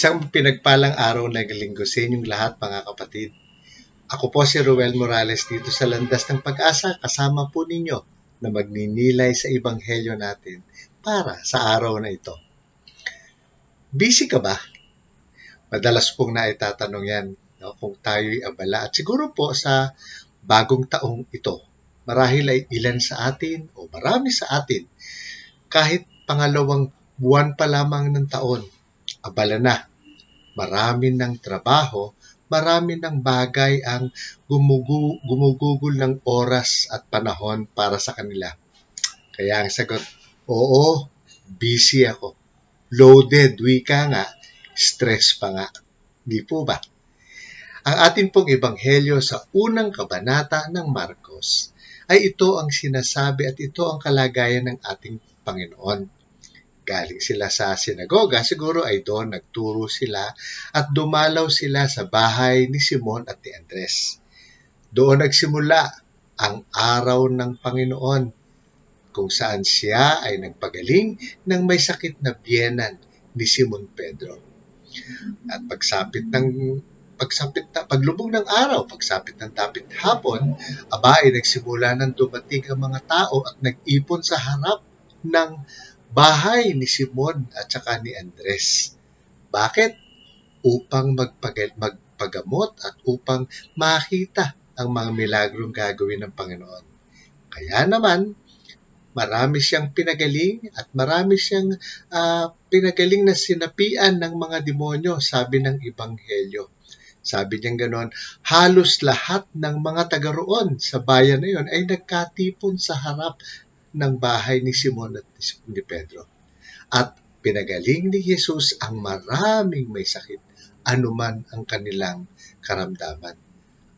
Isang pinagpalang araw na linggo sa inyong lahat mga kapatid. Ako po si Ruel Morales dito sa Landas ng Pag-asa kasama po ninyo na magninilay sa Ebanghelyo natin para sa araw na ito. Busy ka ba? Madalas pong naitatanong yan no, kung tayo'y abala at siguro po sa bagong taong ito. Marahil ay ilan sa atin o marami sa atin kahit pangalawang buwan pa lamang ng taon, abala na. Marami ng trabaho, marami ng bagay ang gumugu, gumugugol ng oras at panahon para sa kanila. Kaya ang sagot, oo, busy ako. Loaded, wika nga, stress pa nga. Di po ba? Ang atin pong ebanghelyo sa unang kabanata ng Marcos ay ito ang sinasabi at ito ang kalagayan ng ating Panginoon galing sila sa sinagoga, siguro ay doon nagturo sila at dumalaw sila sa bahay ni Simon at ni Andres. Doon nagsimula ang araw ng Panginoon kung saan siya ay nagpagaling ng may sakit na biyenan ni Simon Pedro. At pagsapit ng pagsapit na, paglubog ng araw, pagsapit ng tapit hapon, aba ay nagsimula ng dumating ang mga tao at nag-ipon sa harap ng bahay ni Simon at saka ni Andres. Bakit? Upang magpagamot at upang makita ang mga milagrong gagawin ng Panginoon. Kaya naman, marami siyang pinagaling at marami siyang uh, pinagaling na sinapian ng mga demonyo, sabi ng Ebanghelyo. Sabi niya ganon, halos lahat ng mga taga roon sa bayan na yon ay nagkatipon sa harap ng bahay ni Simon at ni Pedro. At pinagaling ni Jesus ang maraming may sakit, anuman ang kanilang karamdaman.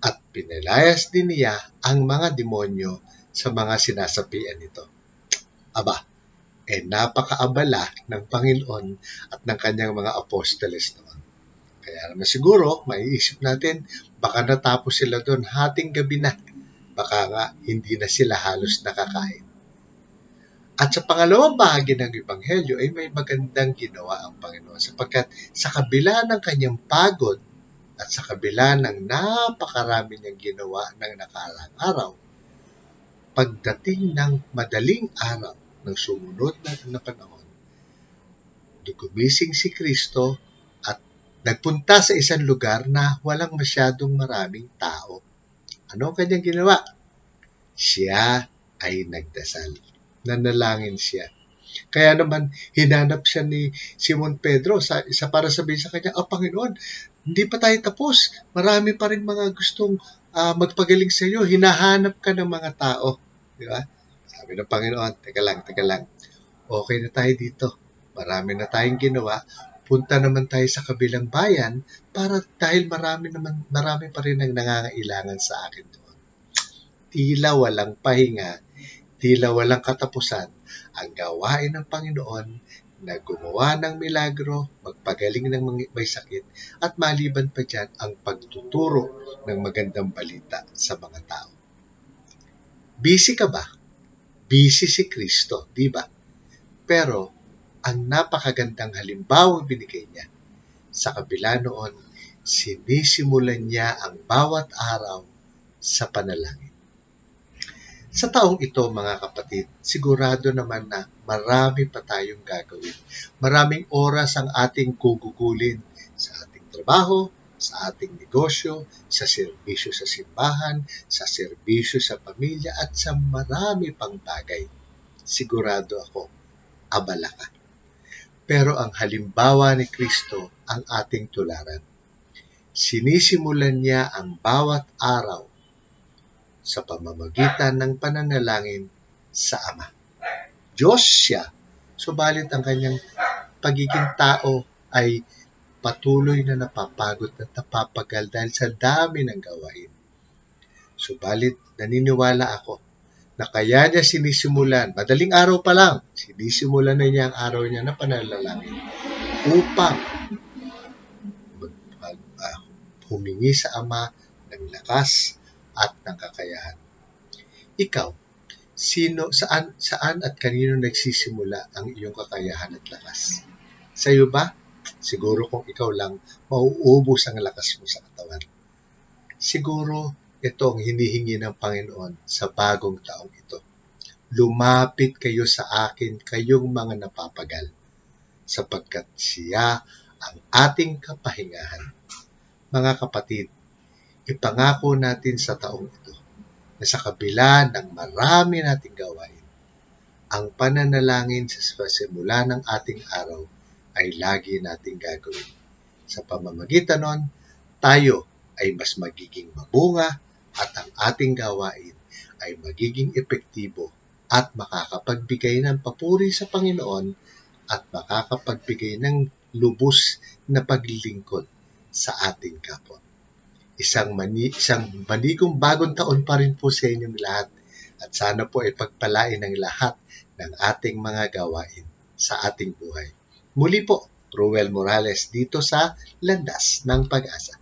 At pinalayas din niya ang mga demonyo sa mga sinasapian nito. Aba, eh napakaabala ng Panginoon at ng kanyang mga apostoles noon. Kaya naman siguro, maiisip natin, baka natapos sila doon hating gabi na. Baka nga hindi na sila halos nakakain. At sa pangalawang bahagi ng Ebanghelyo ay may magandang ginawa ang Panginoon sapagkat sa kabila ng kanyang pagod at sa kabila ng napakarami niyang ginawa ng nakaraang araw, pagdating ng madaling araw ng sumunod na, na panahon, gumising si Kristo at nagpunta sa isang lugar na walang masyadong maraming tao. Ano ang kanyang ginawa? Siya ay nagdasal nanalangin siya. Kaya naman, hinanap siya ni Simon Pedro sa, isa para sabihin sa kanya, Oh Panginoon, hindi pa tayo tapos. Marami pa rin mga gustong uh, magpagaling sa iyo. Hinahanap ka ng mga tao. Di ba? Sabi ng Panginoon, teka lang, teka lang. Okay na tayo dito. Marami na tayong ginawa. Punta naman tayo sa kabilang bayan para dahil marami naman marami pa rin ang nangangailangan sa akin doon. Tila walang pahinga tila walang katapusan ang gawain ng Panginoon na gumawa ng milagro, magpagaling ng may sakit, at maliban pa dyan ang pagtuturo ng magandang balita sa mga tao. Busy ka ba? Busy si Kristo, di ba? Pero ang napakagandang halimbawa binigay niya. Sa kabila noon, sinisimulan niya ang bawat araw sa panalangin. Sa taong ito, mga kapatid, sigurado naman na marami pa tayong gagawin. Maraming oras ang ating gugugulin sa ating trabaho, sa ating negosyo, sa serbisyo sa simbahan, sa serbisyo sa pamilya, at sa marami pang bagay. Sigurado ako, abala ka. Pero ang halimbawa ni Kristo ang ating tularan. Sinisimulan niya ang bawat araw sa pamamagitan ng pananalangin sa Ama. Diyos siya, subalit ang kanyang pagiging tao ay patuloy na napapagod at napapagal dahil sa dami ng gawain. Subalit naniniwala ako na kaya niya sinisimulan, madaling araw pa lang, sinisimulan na niya ang araw niya na pananalangin upang uh, humingi sa Ama ng lakas at ng kakayahan. Ikaw, sino, saan, saan at kanino nagsisimula ang iyong kakayahan at lakas? Sa iyo ba Siguro kung ikaw lang, mauubos ang lakas mo sa katawan. Siguro ito ang hinihingi ng Panginoon sa bagong taong ito. Lumapit kayo sa akin, kayong mga napapagal, sapagkat siya ang ating kapahingahan. Mga kapatid, ipangako natin sa taong ito na sa kabila ng marami nating gawain, ang pananalangin sa simula ng ating araw ay lagi nating gagawin. Sa pamamagitan nun, tayo ay mas magiging mabunga at ang ating gawain ay magiging epektibo at makakapagbigay ng papuri sa Panginoon at makakapagbigay ng lubos na paglilingkod sa ating kapwa. Isang, mani, isang manigong bagong taon pa rin po sa inyong lahat at sana po ay pagpalain ng lahat ng ating mga gawain sa ating buhay. Muli po, Ruel Morales dito sa Landas ng Pag-asa.